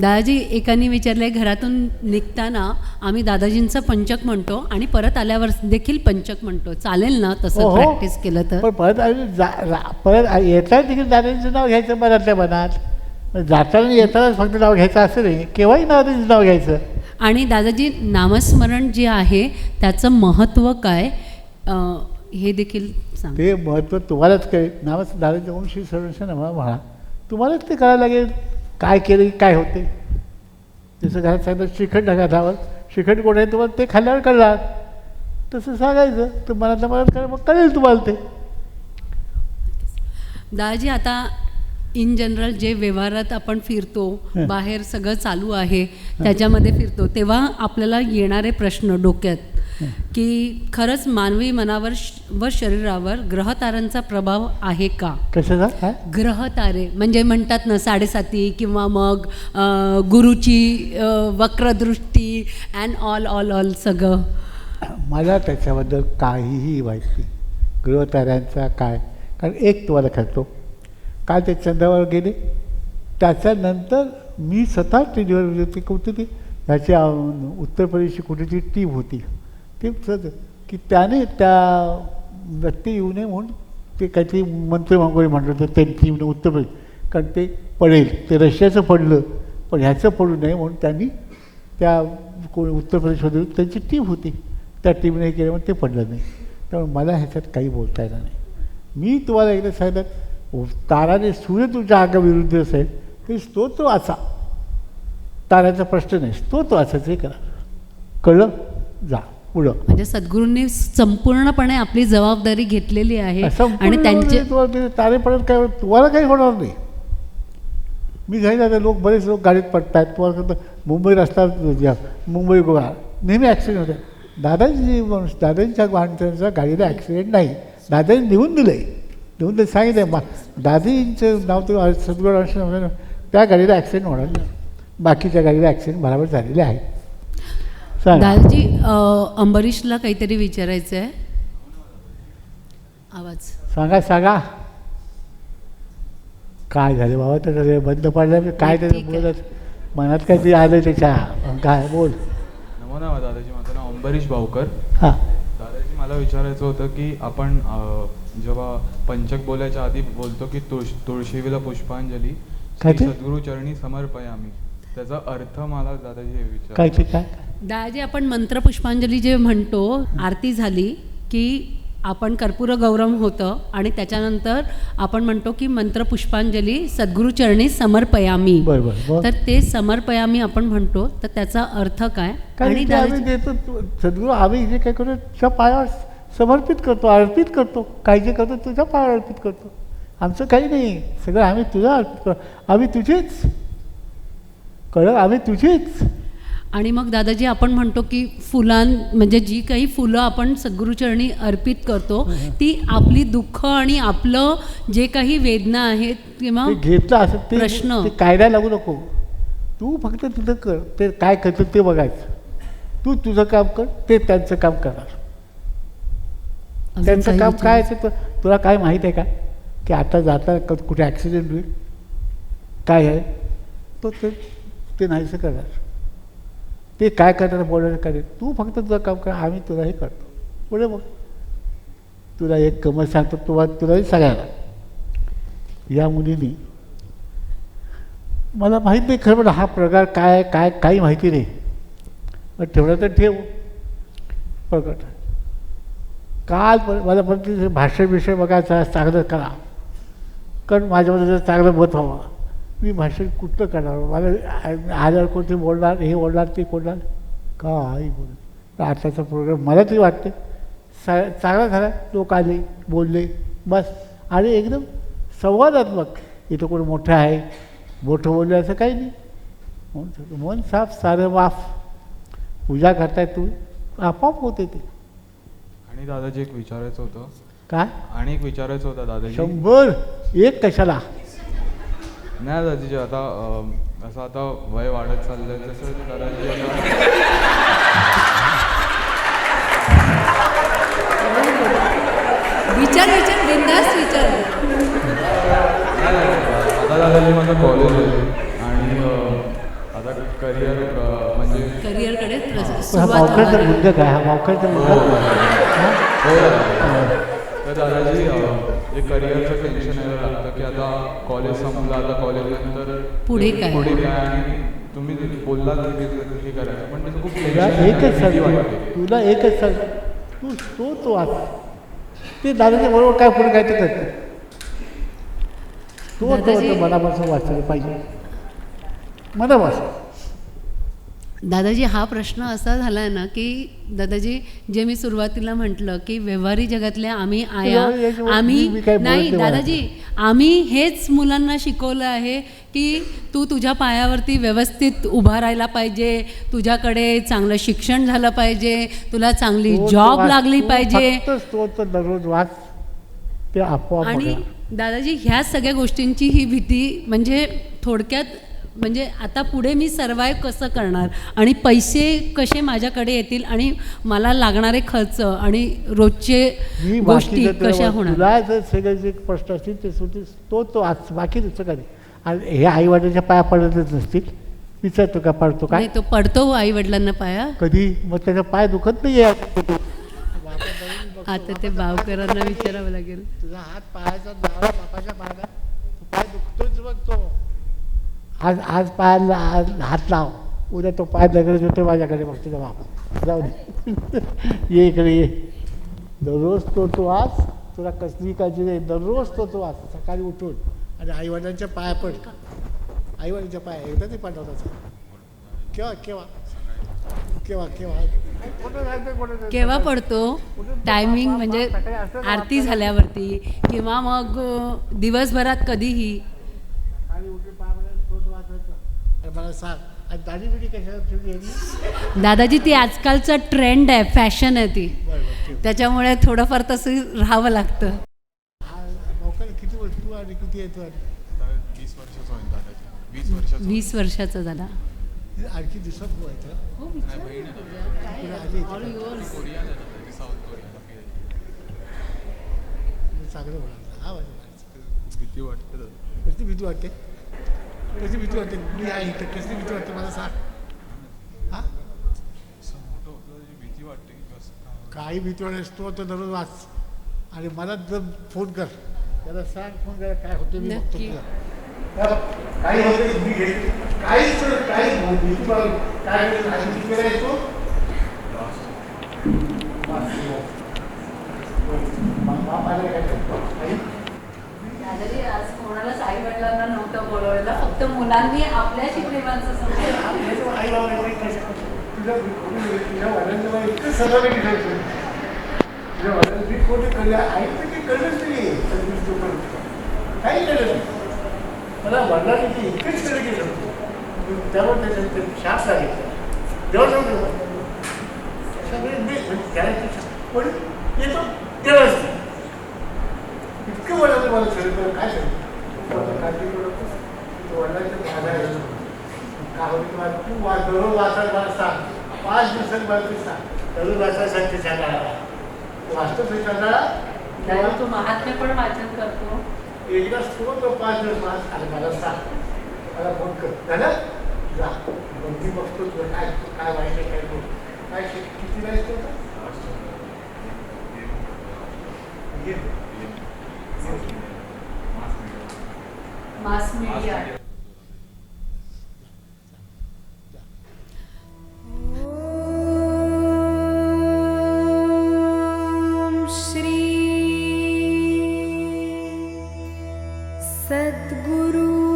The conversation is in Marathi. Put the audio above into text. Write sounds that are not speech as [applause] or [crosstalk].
दादाजी एकानी विचारले घरातून निघताना आम्ही दादाजींचं पंचक म्हणतो आणि परत आल्यावर देखील पंचक म्हणतो. चालेल ना तसं हो, हो. प्रॅक्टिस केलं तर? पण परत परत येताना देखील दादाजींचं नाव घ्यायचं मनातल्या मनात. जाताना येताना फक्त नाव घ्यायचं असं नाही. केव्हाही दादाजींचं नाव घ्यायचं. आणि दादाजी नामस्मरण जे आहे त्याचं महत्त्व काय? हे देखील सांग. ते महत्त्व तुम्हालाच कळेल. नावच दादाजी ओम श्री सर्वस्व नमः म्हणा तुम्हालाच ते करायला लागेल. काय केलं की काय होते? जसं घरात सांगितलं श्रीखंड घाटावर श्रीखंड कोण आहे? तुम्हाला ते खाल्ल्यावर कळणार. तसं सांगायचं. तर मनातल्या मनात कळ मग कळेल तुम्हाला ते. दादाजी आता इन जनरल जे व्यवहारात आपण फिरतो. बाहेर सगळं चालू आहे त्याच्यामध्ये फिरतो तेव्हा आपल्याला येणारे प्रश्न डोक्यात. की खरंच मानवी मनावर व शरीरावर ग्रहतारांचा प्रभाव आहे का? कशाचा? ग्रहतारे म्हणजे म्हणतात ना साडेसाती किंवा मग गुरुची वक्रदृष्टी अँड ऑल ऑल ऑल सगळं. मला त्याच्याबद्दल काहीही माहिती गृहताऱ्यांचा काय? कारण एक तुम्हाला करतो काल ते चंद्रावर गेले. त्याच्यानंतर मी स्वतः टी व्हीवर ते कुठे ती? ह्याची उत्तर प्रदेशची कुठेची टीम होती. ते सद की त्याने त्या व्यक्ती येऊ नये म्हणून ते काहीतरी मंत्री मागोरी म्हणलं होतं. त्या टीमने उत्तर प्रदेश. कारण ते पडेल. ते रशियाचं पडलं. पण ह्याचं पडू नये म्हणून त्यांनी त्या कोण उत्तर प्रदेशमध्ये त्यांची टीम होती. त्या टीमने केल्यामुळे ते पडलं नाही. त्यामुळे मला ह्याच्यात काही बोलता येणार नाही. मी तुम्हाला एकदा सांगितलं ताराने सूर्य तुमच्या अंगाविरुद्ध असेल तरी स्तोत्र वाचा. ताऱ्याचा प्रश्न नाही स्तोत्र वाचायचं हे करा. कळलं? जा पुढं. म्हणजे सद्गुरूंनी संपूर्णपणे आपली जबाबदारी घेतलेली आहे आणि त्यांचे तुम्हाला तारे पडत काय? तुम्हाला काही होणार नाही. मी घरी जाते लोक बरेच लोक गाडीत पडतात तुम्हाला कसं मुंबई रस्ता मुंबई गोवा. नेहमी ॲक्सिडेंट होते. दादाजी माणूस दादांच्या माणसांचा गाडीला ॲक्सिडेंट नाही. दादांनी निघून दिलं आहे ते सांगितलं मा दादींचं नाव तर सद्गुरू आश्रम त्या गाडीला ॲक्सिडेंट होणार नाही बाकीच्या गाडीला ॲक्सिडेंट बरोबर झालेले आहे सांगा दादाजी अं, अंबरीशला काहीतरी विचारायचं आहे आवाज सांगा सांगा काय झालं बाबा त्याचं ते बंद पडलं काय त्याचं. बोलत मनात काय ते आलं त्याच्या काय बोल नमो नमः दादाजी माझं नाव अंबरीश भाऊकर हां दादाजी मला विचारायचं होतं की आपण जेव्हा पंचक बोलायच्या आधी बोलतो की तुळश तुळशीविला पुष्पांजली काय श्री ते? सद्गुरू चरणी समर्पयामी. त्याचा अर्थ मला दादाजी विचार काय ते? काय? दादाजी आपण मंत्र पुष्पांजली जे म्हणतो आरती झाली की आपण कर्पूर गौरम होतं आणि त्याच्यानंतर आपण म्हणतो की मंत्र पुष्पांजली सद्गुरू चरणी समर्पयामी. बरं बरं मग? तर ते समर्पयामी आपण म्हणतो तर त्याचा अर्थ काय? आणि ते आम्ही दादाजी देतो तू- सद्गुरू आम्ही जे काय करतो तुझ्या पायावर समर्पित करतो अर्पित करतो. काय जे करतो तुझ्या पायावर अर्पित करतो. आमचं काही नाही. सगळं आम्ही तुझा अर्पित करतो. आम्ही तुझेच. कळलं? आम्ही तुझेच. आणि मग दादाजी आपण म्हणतो की फुलां म्हणजे जी काही फुलं आपण सद्गुरूचरणी अर्पित करतो ती आपली दुःख आणि आपलं जे काही वेदना आहेत किंवा घेतलं असं ते प्रश्न. कायदा लागू नको. तू फक्त तुझं कर. ते काय करतं ते बघायचं. तू तुझं काम कर ते त्यांचं काम करणार. त्यांचं काम काय तु- तुला काय माहीत आहे का? की आता जाता कुठे ॲक्सिडेंट होईल? काय आहे? तो ते ते नाहीसं करणार. ते काय करणार बोलणार काय तू फक्त तुझं काम कर आम्ही तुलाही करतो. पुढे मग तुला एक गमत सांगतो तुला तुलाही सगळ्याला या मुलीने मला माहीत नाही खरं पण हा प्रकार काय आहे, काय काही माहिती नाही. पण ठेवलं तर ठेव. प्रकट काल पण मला पण ते भाषण विषय बघायचा चांगलं करा. कारण माझ्यामध्ये जर चांगलं मत व्हावं मी भाषण कुठलं करणार? मला आजार कोणते बोलणार हे बोलणार ते बोलणार? काही बोल तर आताचा प्रोग्राम मला तरी वाटते सा चांगला झाला लोक आले बोलले बस. आणि एकदम संवादात्मक. इथं कोण मोठं आहे मोठं बोललं असं काही नाही. मन मन साफ सारं वाफ पूजा करताय तुम्ही आपाप होते ते. आणि दादाजी एक विचारायचं होतं. काय? आणि एक विचारायचं होतं दादाजी. शंभर! एक कशाला? नाही दादाजी आता अं, असं आता वय वाढत चाललंय तसं दादाजी आता विचार विचार बिंदास विचार. आता दादाजी माझं कॉलेज आहे. आणि अं, आता करिअर म्हणजे करिअरकडे हा. सुरुवात काय हा हा? दादा. तर दादाजी अं, जे करिअरचं टेन्शन यायला लागतं की आता कॉलेज संपलं आता कॉलेज नंतर पुढे काय? पुढे काय? आणि तुम्ही जे बोललात की ते- हे करायचं पण त्याचं खूप तुला एकच भीती सांगतो. वाटते. तुला एकच सांग. तू तो तो आज ते दादाच्या बरोबर काय पुढे काय ते करते तो तो दादाजी- तो मनापासून वाचलं पाहिजे. मनापासून दादाजी हा प्रश्न असा झाला ना की दादाजी जे मी सुरुवातीला म्हटलं की व्यवहारी जगातल्या आम्ही आया आम्ही नाही दादाजी आम्ही हेच मुलांना शिकवलं आहे की तू तुझ्या पायावरती व्यवस्थित उभा राहायला पाहिजे तुझ्याकडे चांगलं शिक्षण झालं पाहिजे तुला चांगली जॉब लागली पाहिजे. आणि. दादाजी ह्या सगळ्या गोष्टींची ही भीती म्हणजे थोडक्यात म्हणजे आता पुढे मी सर्वाईव्ह कसं करणार? आणि पैसे कसे माझ्याकडे येतील? आणि मला लागणारे खर्च आणि रोजचे गोष्टी कशा होणार? सगळे जे प्रश्न असतील ते सुटी तो तो आज बाकी नाही. आणि हे आई वडिलांच्या पाया पडतच नसतील. विचारतो का पडतो काय नाही तो पडतो आई वडिलांना पाया. कधी? मग त्याचा पाय दुखत नाही आता ते बावकरांना विचारावं लागेल. तुझा हात पायाचा पाय दुखतोच बघ तो. आज आज पायाला आज हात लाव. उद्या तो पाय दगड होतो माझ्याकडे बघतो तुझा बाप. जाऊ दे. [laughs] ये इकडे ये. दररोज तो तो आज तुला कसली काळजी नाही. दररोज तो तो आज. सकाळी उठून. आणि आईवडिलांच्या पाया पड. आईवडिलांच्या पाया. एकदा ते पाठवतात केव्हा केव्हा? केव्हा केव्हा? केव्हा पडतो? टायमिंग म्हणजे आरती झाल्यावरती. किंवा मग दिवसभरात कधीही आणि उठून पाय पडायचं, तोच वाचायचं. आणि मला सांग आणि दाढी बिडी कशाला ठेवली यांनी? दादाजी ती आजकालचा ट्रेंड आहे फॅशन आहे ती. त्याच्यामुळे थोडंफार तसं राहावं लागतं हा, किती वर्ष तू आणि किती आहे तू आणि आता वीस वर्षाचा झाला आणखी दिवसात तू आहे तर नाही बहीण आहे दादा. पुढे आली इथे. कोरियात आहे दादा, ती साऊथ कोरियाला गेली. मी चांगलं म्हणाल हा म्हणायचं. भीती वाटते भीती वाटते कसली भीती वाटते? मी आहे इथं. कसली भीती वाटते मला सांग. हा. काही भीती वाटते तो तर दररोज वाच. आणि मला जर फोन कर. त्याला सांग फोन करा काय होतं मी बघतो. तुला. काही होतं मी काही काही भीती मला काय होईल आणि किती वेळा येतो. बाप आले काय कोणालाच आई वडिलांना नव्हतं बोलवलेलं. फक्त मुलांनी आपल्या शिकलेवांचं तुझ्या इतकं सगळं तुझ्या कोणी काही कळलं मला वडिलांनी ते इतकंच कळलं की त्यावर त्याच्या शाप सांगितलं. सगळे त्याला ते म्हणजे पण येतो तेव्हाच इतकं वडिलांनी मला सांगितलं. काय सांगितलं? दररोज वाचायला मला पाच दिवसांनी मला तू दररोज वाचायला सांगायला वाचतो ते सांगायला दादा महात्म्य पण वाचन करतो एकदा तो तो पाच दिवस वाच आणि मला सांग मला फोन कर झालं जा बंदी बघतो तुला काय काय वाईट काय नाही. काय शिक- किती मास मीडिया सद्गुरु